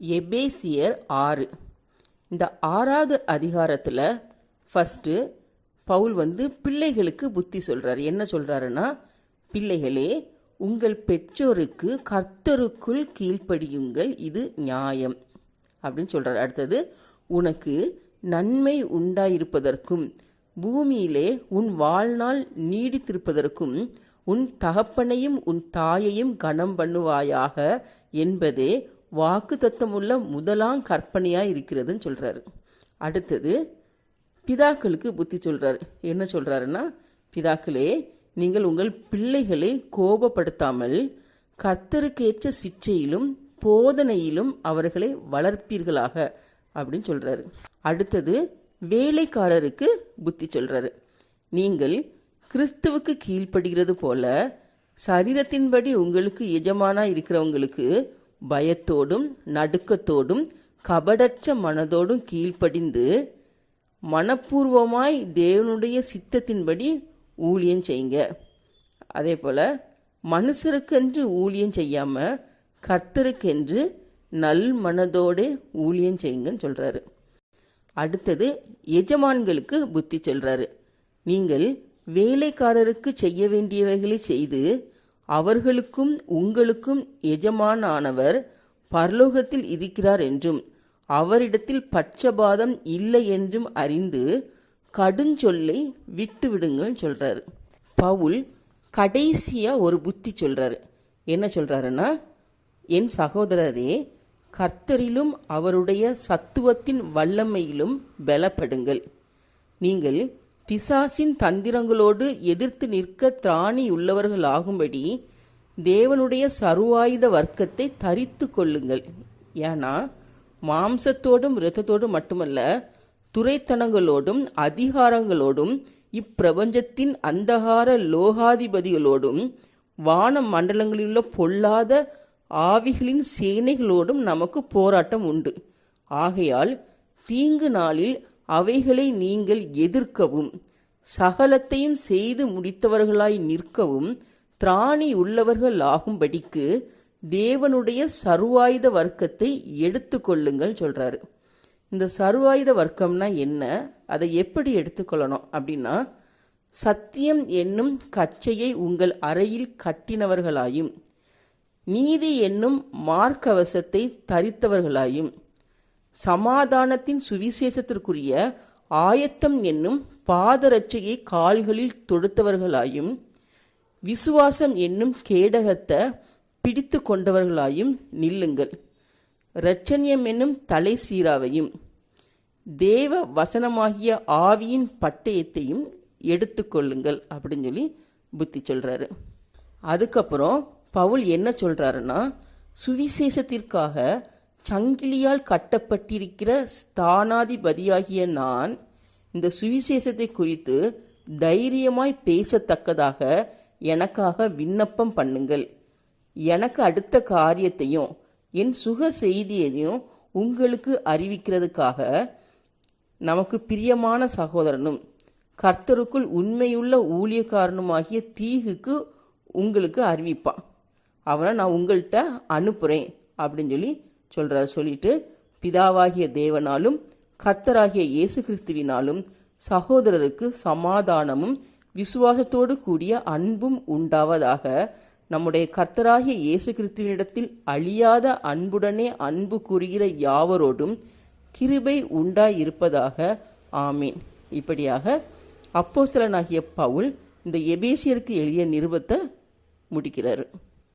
எபேசியர் ஆறு. இந்த ஆறாவது அதிகாரத்தில் ஃபஸ்ட்டு பவுல் வந்து பிள்ளைகளுக்கு புத்தி சொல்கிறார் என்ன சொல்கிறாருன்னா பிள்ளைகளே உங்கள் பெற்றோருக்கு கர்த்தருக்குள் கீழ்ப்படியுங்கள் இது நியாயம். அப்படின்னு சொல்கிறார் அடுத்தது உனக்கு நன்மை உண்டாயிருப்பதற்கும் பூமியிலே உன் வாழ்நாள் நீடித்திருப்பதற்கும் உன் தகப்பனையும் உன் தாயையும் கனம் பண்ணுவாயாக என்பதே வாக்கு தத்தமுள்ள முதலாம் கற்பனையாக இருக்கிறதுன்னு சொல்கிறாரு அடுத்தது பிதாக்களுக்கு புத்தி சொல்கிறார் என்ன சொல்கிறாருன்னா பிதாக்களே நீங்கள் உங்கள் பிள்ளைகளை கோபப்படுத்தாமல் கர்த்தருக்கேற்ற சிச்சையிலும் போதனையிலும் அவர்களை வளர்ப்பீர்களாக அப்படின்னு சொல்கிறாரு அடுத்தது வேலைக்காரருக்கு புத்தி சொல்கிறாரு நீங்கள் கிறிஸ்துவுக்கு கீழ்ப்படுகிறது போல சரீரத்தின்படி உங்களுக்கு எஜமானா இருக்கிறவங்களுக்கு பயத்தோடும் நடுக்கத்தோடும் கபடற்ற மனதோடும் கீழ்ப்படிந்து மனப்பூர்வமாய் தேவனுடைய சித்தத்தின்படி ஊழியம் செய்யுங்க அதே போல் மனுஷருக்கென்று ஊழியம் செய்யாமல் கர்த்தருக்கென்று நல் மனதோடு ஊழியம் செய்யுங்கன்னு சொல்கிறாரு அடுத்தது எஜமான்களுக்கு புத்தி சொல்கிறாரு நீங்கள் வேலைக்காரருக்கு செய்ய வேண்டியவைகளை செய்து அவர்களுக்கும் உங்களுக்கும் எஜமானானவர் பரலோகத்தில் இருக்கிறார் என்றும் அவரிடத்தில் பட்சபாதம் இல்லை என்றும் அறிந்து கடுஞ்சொல்லை விட்டுவிடுங்கள் சொல்கிறாரு பவுல் கடைசியாக ஒரு புத்தி சொல்கிறாரு என்ன சொல்கிறாருன்னா என் சகோதரரே கர்த்தரிலும் அவருடைய சத்துவத்தின் வல்லமையிலும் பலப்படுங்கள். நீங்கள் பிசாசின் தந்திரங்களோடு எதிர்த்து நிற்க திராணி உள்ளவர்களாகும்படி தேவனுடைய சருவாயுத வர்க்கத்தை தரித்து கொள்ளுங்கள். ஏன்னா மாம்சத்தோடும் இரத்தத்தோடும் மட்டுமல்ல துரைத்தனங்களோடும் அதிகாரங்களோடும் இப்பிரபஞ்சத்தின் அந்தகார லோகாதிபதிகளோடும் வான மண்டலங்களிலுள்ள பொல்லாத ஆவிகளின் சேனைகளோடும் நமக்கு போராட்டம் உண்டு. ஆகையால் தீங்கு நாளில் அவைகளை நீங்கள் எதிர்க்கவும் சகலத்தையும் செய்து முடித்தவர்களாய் நிற்கவும் திராணி உள்ளவர்கள் ஆகும்படிக்கு தேவனுடைய சர்வாயுத வர்க்கத்தை எடுத்துக்கொள்ளுங்கள் சொல்கிறாரு இந்த சர்வாயுத வர்க்கம்னா என்ன? அதை எப்படி எடுத்துக்கொள்ளணும் அப்படின்னா சத்தியம் என்னும் கச்சையை உங்கள் அறையில் கட்டினவர்களாயும் நீதி என்னும் மார்க்கவசத்தை தரித்தவர்களாயும் சமாதானத்தின் சுவிசேஷத்திற்குரிய ஆயத்தம் என்னும் பாதரட்சையை கால்களில் தொடுத்தவர்களாயும் விசுவாசம் என்னும் கேடகத்தை பிடித்து கொண்டவர்களாயும் நில்லுங்கள். இரட்சண்யம் என்னும் தலை சீராவையும் தேவ வசனமாகிய ஆவியின் பட்டயத்தையும் எடுத்துக்கொள்ளுங்கள் அப்படின்னு சொல்லி புத்தி சொல்கிறாரு அதுக்கப்புறம் பவுல் என்ன சொல்கிறாருன்னா சுவிசேஷத்திற்காக சங்கிலியால் கட்டப்பட்டிருக்கிற ஸ்தானாதிபதியாகிய நான் இந்த சுவிசேஷத்தை குறித்து தைரியமாய் பேசத்தக்கதாக எனக்காக விண்ணப்பம் பண்ணுங்கள். எனக்கு அடுத்த காரியத்தையும் என் சுக செய்தியையும் உங்களுக்கு அறிவிக்கிறதுக்காக நமக்கு பிரியமான சகோதரனும் கர்த்தருக்குள் உண்மையுள்ள ஊழியக்காரனுமாகிய தீகுக்கு உங்களுக்கு அறிவிப்பான். அவனை நான் உங்கள்கிட்ட அனுப்புகிறேன் அப்படின்னு சொல்லி சொல்கிறார் சொல்லிட்டு பிதாவாகிய தேவனாலும் கர்த்தராகிய இயேசு கிறிஸ்துவினாலும் சகோதரருக்கு சமாதானமும் விசுவாசத்தோடு கூடிய அன்பும் உண்டாவதாக நம்முடைய கர்த்தராகிய இயேசு கிறிஸ்துவனிடத்தில் அழியாத அன்புடனே அன்பு கூறுகிற யாவரோடும் கிருபை உண்டாயிருப்பதாக ஆமீன். இப்படியாக அப்போஸ்தலனாகிய பவுல் இந்த எபேசியருக்கு எளிய நிருபத்தை முடிக்கிறாரு.